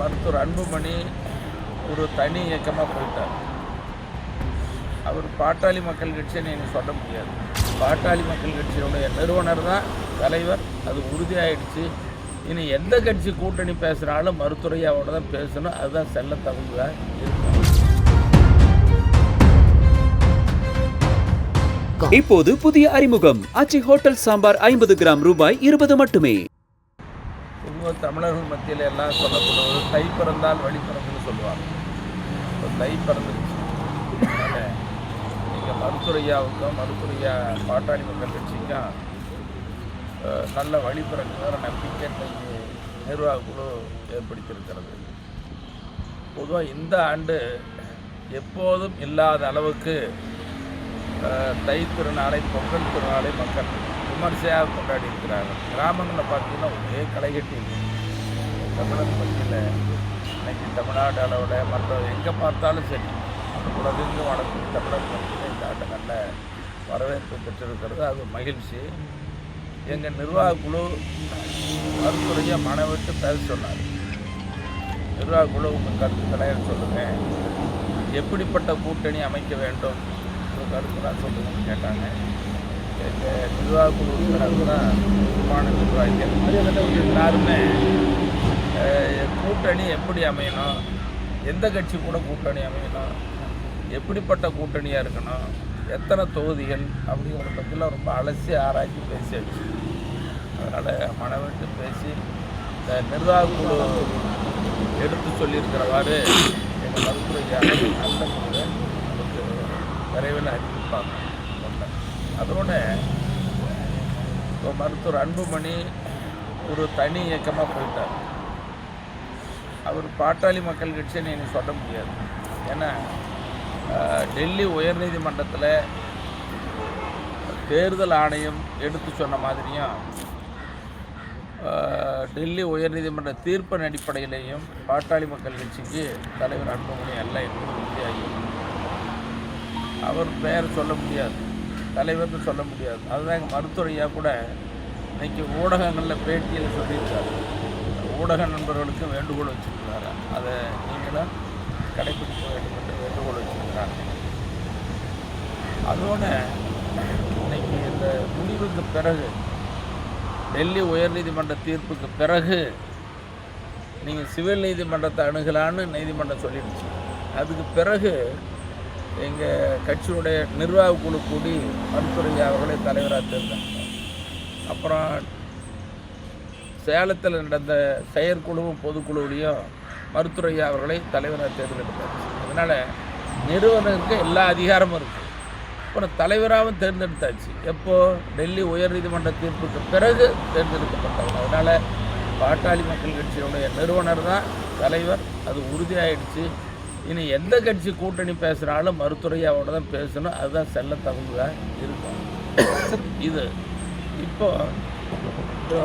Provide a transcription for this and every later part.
மருத்துவர் அன்புமணி ஒரு தனி இயக்கமாக போயிட்டார். அவர் பாட்டாளி மக்கள் கட்சியை நீங்கள் சொல்ல முடியாது. பாட்டாளி மக்கள் கட்சியினுடைய நிறுவனர் தான் தலைவர். அது உறுதியாயிடுச்சு. இனி எந்த கட்சி கூட்டணி பேசுனாலும் மருத்துவரையாவோட தான் பேசணும். அதுதான் செல்ல தகுந்ததாக இருக்கும் இப்போது புதிய அறிமுகம். அச்சி ஹோட்டல் சாம்பார் ஐம்பது கிராம் ரூபாய் இருபது மட்டுமே. பொதுவாக தமிழர்கள் மத்தியில் எல்லாம் சொல்லப்படுவது தை பிறந்தால் வழி பிறந்துன்னு சொல்லுவாங்க. இப்போ தை பிறந்துருச்சு. அதனால் நீங்கள் மருத்துவையாவுக்கும் மருத்துவையா பாட்டாளி மக்கள் கட்சிக்கும் நல்ல வழி பிறகுங்கிற நம்பிக்கை இன்னைக்கு நிர்வாக குழு ஏற்படுத்தியிருக்கிறது. பொதுவாக இந்த ஆண்டு எப்போதும் இல்லாத அளவுக்கு தை திருநாளை பொங்கல் திருநாளை மக்கள் விமர்சையாக கொண்டாடி இருக்கிறார்கள் கிராமங்களில் பார்த்தீங்கன்னா ஒரே களைகட்டி இருக்கு. தமிழர் மத்தியில் இன்னைக்கு தமிழ்நாடு அளவில் மற்ற எங்கே பார்த்தாலும் சரி உலகெங்கும் வளர்ந்து தமிழர் மத்தியில் இந்த ஆண்டு நல்ல வரவேற்பு பெற்றிருக்கிறது. அது மகிழ்ச்சி. எங்கள் நிர்வாக குழு மருத்துவரையை மனவிட்டு பேச சொன்னார். நிர்வாக குழு உங்கள் கருத்துக்களை சொல்லுங்கள் எப்படிப்பட்ட கூட்டணி அமைக்க வேண்டும்? உங்கள் கருத்துலாம் சொல்லுங்கன்னு கேட்டாங்க. எங்கள் நிர்வாக உறுப்பினர்கள் தான் முக்கியமான நிர்வாகிகள் எல்லாருமே கூட்டணி எப்படி அமையணும்? எந்த கட்சி கூட கூட்டணி அமையணும் எப்படிப்பட்ட கூட்டணியாக இருக்கணும்? எத்தனை தொகுதிகள் அப்படிங்கிறத பற்றிலாம் ரொம்ப அலசி ஆராய்ச்சி பேசியாச்சு. அதனால் மனவிட்டு பேசி இந்த நிர்வாக குழு எடுத்து சொல்லியிருக்கிறவாறு எங்கள் மருத்துவ நல்ல முறையில் நமக்கு விரைவில் அறிவிப்பாங்க அதோட இப்போ மருத்துவர் அன்புமணி ஒரு தனி இயக்கமாக போயிட்டார். அவர் பாட்டாளி மக்கள் கட்சியை நீங்கள் சொல்ல முடியாது. ஏன்னா டெல்லி உயர்நீதிமன்றத்தில் தேர்தல் ஆணையம் எடுத்து சொன்ன மாதிரியும் டெல்லி உயர்நீதிமன்ற தீர்ப்பின் அடிப்படையிலேயும் பாட்டாளி மக்கள் கட்சிக்கு தலைவர் அன்புமணி அல்ல என்று உறுதியாகி அவர் பெயர் சொல்ல முடியாது. தலைவர்னு சொல்ல முடியாது. அதுதான் எங்கள் கூட இன்னைக்கு ஊடகங்களில் பேட்டியில் சொல்லியிருக்காரு. ஊடக நண்பர்களுக்கும் வேண்டுகோள் வச்சுருக்கிறாரு. அதை நீங்களும் கடைபிடிக்க வேண்டும் என்று வேண்டுகோள் வச்சுருக்கிறாங்க அதோட இன்னைக்கு இந்த முடிவுக்கு பிறகு டெல்லி உயர்நீதிமன்ற தீர்ப்புக்கு பிறகு நீங்கள் சிவில் நீதிமன்றத்தை அணுகலான்னு நீதிமன்றம் சொல்லிடுச்சு. அதுக்கு பிறகு எங்கள் கட்சியுடைய நிர்வாக குழு கூடி மருத்துவரையா அவர்களை தலைவராக தேர்ந்தாங்க அப்புறம் சேலத்தில் நடந்த செயற்குழுவும் பொதுக்குழுவிலையும் மருத்துவரையா அவர்களை தலைவராக தேர்ந்தெடுத்தாச்சு அதனால் நிறுவனருக்கு எல்லா அதிகாரமும் இருக்குது அப்புறம் தலைவராகவும் தேர்ந்தெடுத்தாச்சு. எப்போது டெல்லி உயர்நீதிமன்ற தீர்ப்புக்கு பிறகு தேர்ந்தெடுக்கப்பட்டவர். அதனால் பாட்டாளி மக்கள் கட்சியினுடைய நிறுவனர் தான் தலைவர். அது உறுதியாயிடுச்சு. இனி எந்த கட்சி கூட்டணி பேசுகிறாலும் மருத்துவரையாவோட தான் பேசணும். அதுதான் செல்ல தகுந்ததாக இருக்கும். இது இப்போ இப்போ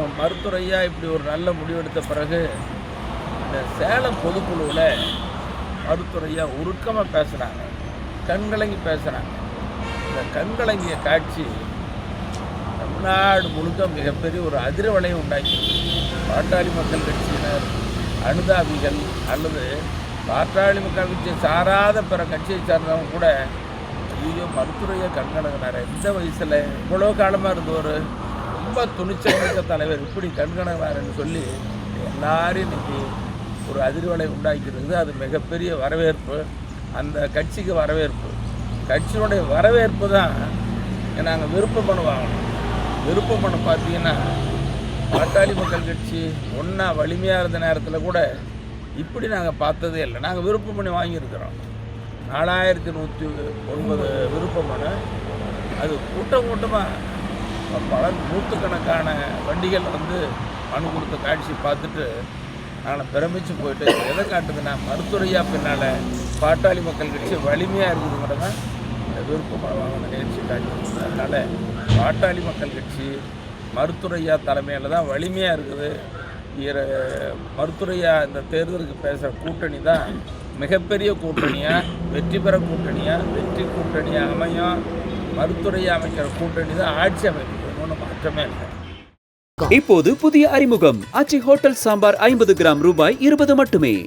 இப்படி ஒரு நல்ல முடிவெடுத்த பிறகு இந்த சேலம் பொதுக்குழுவில் மருத்துவரையா உருக்கமாக பேசுகிறாங்க கண்கலங்கி பேசுகிறாங்க இந்த கண்கலங்கிய காட்சி தமிழ்நாடு முழுக்க மிகப்பெரிய ஒரு அதிர்வலையை உண்டாக்கி பாட்டாளி மக்கள் கட்சியினர் அனுதாபிகள் அல்லது பாட்டாளி மக்கள் கட்சியை சாராத பிற கட்சியை சார்ந்தவங்க கூட ஐயோ மருத்துவரையை கண்கணங்கினார் எந்த வயசில் இவ்வளோ காலமாக இருந்தவர் ரொம்ப துணிச்சல் மிக்க தலைவர் இப்படி கண்கணங்கினாருன்னு சொல்லி எல்லாரும் இன்னைக்கு ஒரு அதிர்வலை உண்டாக்கியிருக்குது. அது மிகப்பெரிய வரவேற்பு. அந்த கட்சிக்கு வரவேற்பு. கட்சியினுடைய வரவேற்பு தான் நாங்கள் விருப்ப பண்ணுவாங்க விருப்பம் பண்ண பார்த்தீங்கன்னா பாட்டாளி மக்கள் கட்சி ஒன்றா வலிமையாக இருந்த நேரத்தில் கூட இப்படி நாங்கள் பார்த்ததே இல்லை. நாங்கள் விருப்ப மனு வாங்கியிருக்கிறோம். நாலாயிரத்தி நூற்றி ஒன்பது விருப்ப மனு அது கூட்டம் கூட்டமாக பல நூற்றுக்கணக்கான வண்டிகள் வந்து மனு கொடுத்த காட்சி பார்த்துட்டு நாங்கள் பிரமிச்சு போயிட்டு எதை காட்டுதுன்னா மருத்துவரையா பின்னால் பாட்டாளி மக்கள் கட்சி வலிமையாக இருக்குதுங்கிறது தான் இந்த விருப்ப வாங்கின நிகழ்ச்சி காட்சி அதனால் பாட்டாளி மக்கள் கட்சி மருத்துவரையா தலைமையில் தான் வலிமையாக இருக்குது. இர- இந்த தேர்தலுக்கு பேசுகிற கூட்டணி தான் மிகப்பெரிய கூட்டணியாக வெற்றி பெற கூட்டணியாக வெற்றி கூட்டணியாக அமையும். மருத்துறையை அமைக்கிற கூட்டணி தான் ஆட்சி அமைப்பு ஒன்றும் மாற்றமே இல்லை. இப்போது புதிய அறிமுகம். ஆச்சி ஹோட்டல் சாம்பார் ஐம்பது கிராம் ரூபாய் இருபது மட்டுமே.